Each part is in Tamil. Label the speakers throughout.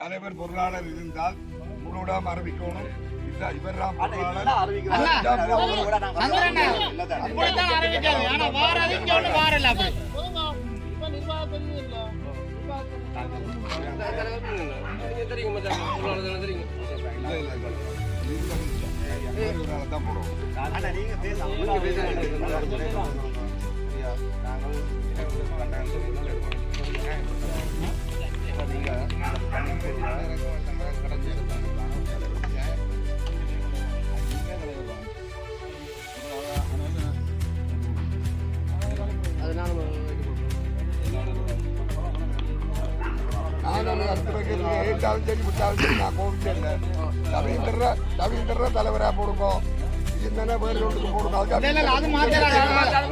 Speaker 1: தலைவர் பொருளாளர் இருந்தால் உங்களோட அறிவிக்கணும். இல்ல
Speaker 2: தான்
Speaker 1: போடுவோம்
Speaker 2: அண்ணா, நீங்க பேச
Speaker 1: நானும் அடுத்த சரி விட்டாலும் சரி நான் கோவிச்சேன் ரவீந்திர ரவீந்திர தலைவரா போடுங்க வேறு போடுங்க
Speaker 3: அதுக்காக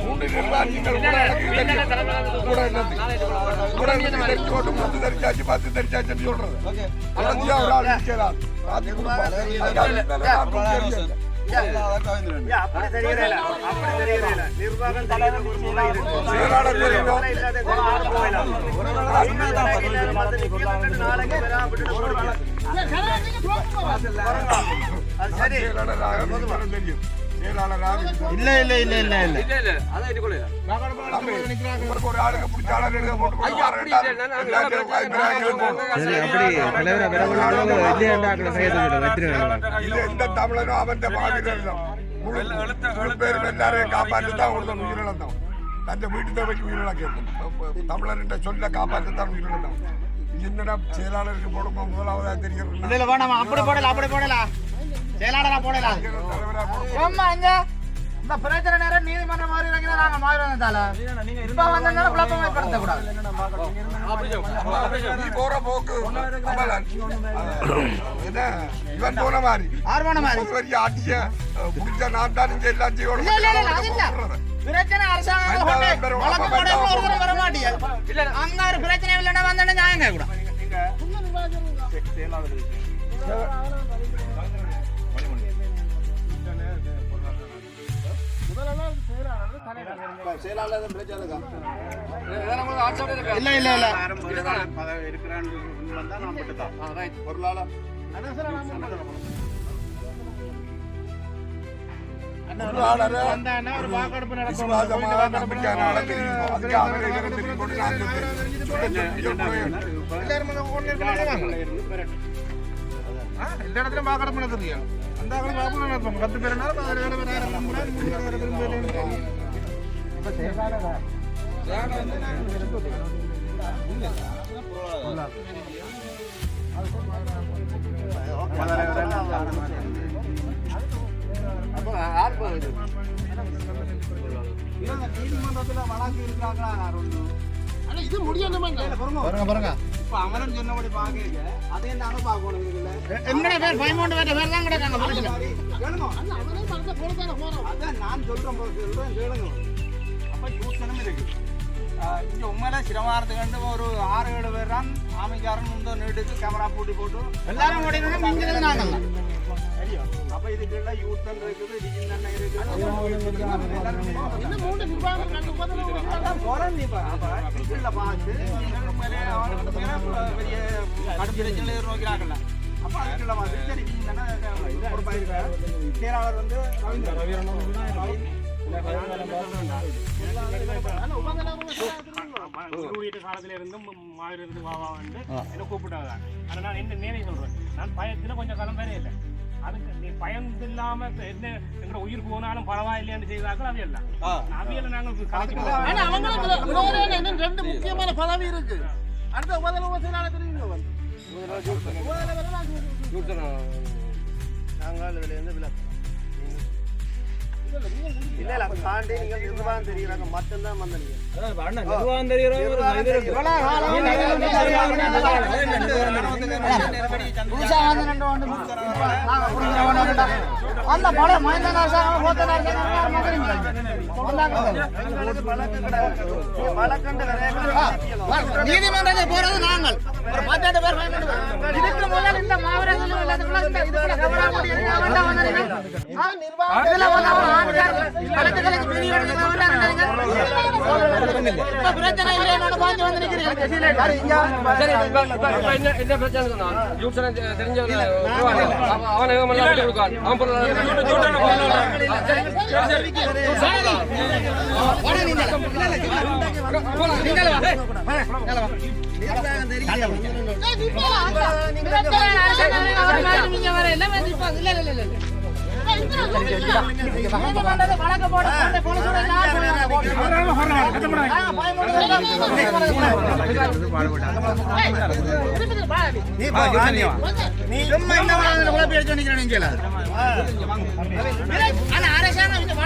Speaker 1: மூன்று நிர்வாகிகள் கூட என்னது? பத்து பத்து சொல்றது தொடர்ச்சியா ஒரு ஆள் நிற்கிறார் ராஜி குடும்பம்
Speaker 2: நிர்வாகம் தலைவர் ஒரு இருக்கு நாளைக்கு
Speaker 3: இல்ல இல்ல இல்ல இல்ல இல்ல.
Speaker 1: இவருக்கு ஒரு ஆளுக்கு பிடிச்ச ஆளர் எழுத போட்டு எல்லாத்தையும்
Speaker 4: சரி அப்படி தலைவரை விரவலாளோ இல்லையாண்டாக்களை செய்ய சொல்லிட்டு வைத்திருக்காங்க
Speaker 1: இது எந்த தமிழனும் அவன் மாவீரர் தான் முழு முழு பேரும் எல்லாரையும் காப்பாற்றி தான் ஒருத்தன் உயிரிழந்தான். தன் வீட்டு தேவைக்கு உயிரிழக்கும் தமிழர்கிட்ட சொல்ல காப்பாற்றி தான் உயிரிழந்தான். என்னடா செயலாளருக்கு போடுமா முதலாவதா
Speaker 3: இல்ல
Speaker 1: தெரியும்
Speaker 3: இல்ல வேணாம். அப்படி போடல அப்படி போடல. செயலாளரா போடலாம் ஆமா இங்க? இந்த பிரச்சனை நேரம் நீதிமன்றம் மாதிரி வைக்கிறதா நாங்க மாறி வந்ததால. இப்ப வந்ததால குழப்பம் ஏற்படுத்த கூடாது.
Speaker 1: நீ போற போக்கு. என்ன? இவன் போன மாதிரி.
Speaker 3: ஆர்வன மாதிரி.
Speaker 1: ஆட்சிய முடிஞ்ச நான் தான் இங்க எல்லாம் செய்யணும்.
Speaker 3: இல்ல இல்ல இல்ல அது இல்ல. பிரச்சனை அரசாங்கம் வழக்கு போட ஒருத்தர் வர மாட்டீங்க அங்க ஒரு பிரச்சனை இல்லைன்னா வந்தோடனே நியாயம் கேட்க இருக்கணும் வாங்க. ஆ, எல்லா இடத்துலயும் வாக்கெடுப்பு நடத்துறீங்க அந்த பத்து பேர் நேரம் திரும்ப வேலைன்னு
Speaker 2: நீதிமன்றத்துல வழக்கு இருக்கிறாங்களா
Speaker 3: பாருங்க பாருங்க
Speaker 2: இப்ப அவனும் சொன்னபடி பாக்க அதையும் நாங்க பாக்கணும்
Speaker 3: எங்கட பேர்? பதிமூன்று பேர் பேர் தான்
Speaker 2: அதான் நான் சொல்றேன் சொல்றேன் கேளுங்க. யூசனும் இருக்கு ஆஹ் இங்க உண்மையில சிரமாரத்து கண்டு ஒரு ஆறு ஏழு பேர் தான் ஆமைக்காரன் முந்த நீட்டுக்கு கேமரா பூட்டி போட்டு
Speaker 3: எல்லாரும்
Speaker 2: அப்ப இதுக்குள்ள யூத்தன் இருக்குது இருக்குது போறேன். அப்ப டிஜின்ல பார்த்து உண்மையிலே அவனுக்கு மேல பெரிய கடும் பிரச்சனை நோக்கிறாங்கல்ல அப்ப அதுக்குள்ள வந்து சரி டிஜின் பொறுப்பாயிருக்காரு செயலாளர் வந்து ரவீந்திரன்
Speaker 5: ஊழியர் காலத்துல இருந்தும் மாதிரி இருந்து வா வந்து என்ன கூப்பிட்டாங்க ஆனா நான் என்ன நேரே சொல்றேன் நான் பயத்துல கொஞ்சம் காலம் இல்லை அதுக்கு நீ பயந்து இல்லாம என்ன எங்க உயிர் போனாலும் பரவாயில்லையான்னு செய்தார்கள் அது எல்லாம் அவையில நாங்கள் கலைச்சு
Speaker 6: ரெண்டு முக்கியமான பதவி இருக்கு அடுத்த முதல்வர் செயலாளர் தெரியுங்க
Speaker 2: நாங்கள் இதுல இருந்து விலக்கு. இல்ல தாண்டி நீங்க நிர்வாகம் தெரியுறாங்க மட்டும்தான் வந்த நீங்க நிர்வாகம்
Speaker 3: புதுசா அந்த பழைய மனிதன் அரசாங்கம் போத்தன அரசாங்கம் மகனுங்க நீதிமன்றத்தை போறது நாங்கள் ஒரு
Speaker 6: பத்தாண்டு பேர் இதுக்கு முதல் இந்த மாவட்டத்தில் உள்ள பிரச்சனை இல்லை என்னோட பாஞ்சு
Speaker 7: என்ன பிரச்சனை யூசனை அவன் கொடுக்கான் அவன்
Speaker 6: நீங்க வர இல்ல இல்ல இல்ல இல்ல நீங்க பண்றது வழக்கு போட போட போலீஸோட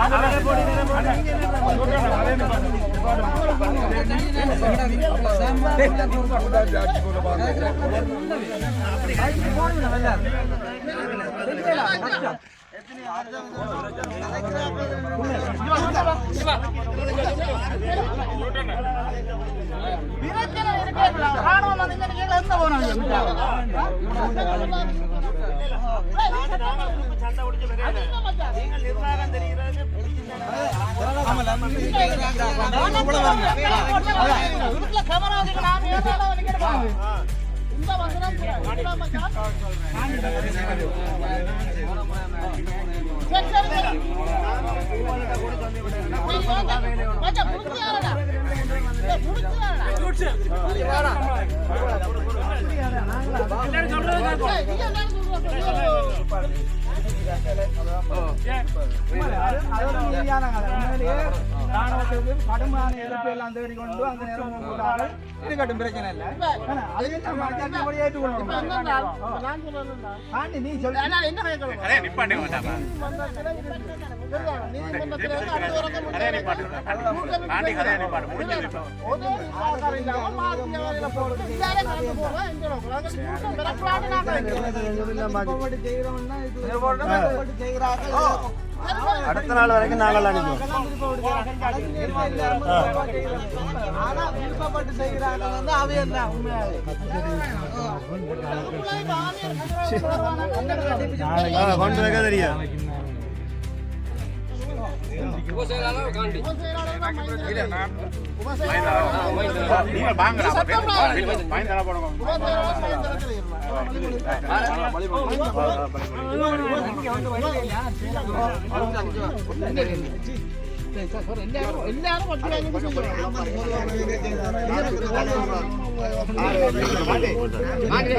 Speaker 6: ஆனா அரசாங்கம் இந்த வழக்கு போட எல்லாரும் இந்த நின்றது ராணுவம் வந்து இங்க எந்த
Speaker 2: கடுமையான எதிர்ப்பு எல்லாம் தேடி கொண்டு அந்த நேரம் இருக்கட்டும் பிரச்சனை இல்லை ஆனா, அது என்ன மனசாட்சிப்படி ஏற்றுக்கொள்ளணும் ஆண்டி, நீ சொல்லு
Speaker 6: என்ன கேட்கணும்
Speaker 2: அடுத்த நாள் வரைக்கும் நாங்கள் கொண்டு வைக்க தெரியும்.
Speaker 7: காண்டி
Speaker 6: எல்லாரும் ஒட்டி வாங்கி
Speaker 5: சரி ஓகே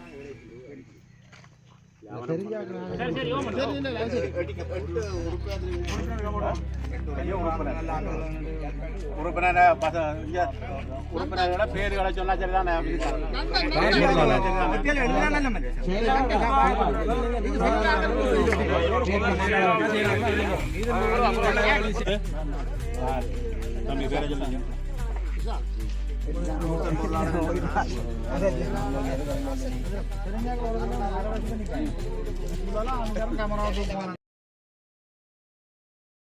Speaker 3: உறுப்பினர் உறுப்பினர்களோட பேருகளை சொன்னா சரிதானே? தம்பி பேரை சொல்லுங்க.
Speaker 2: கேமரா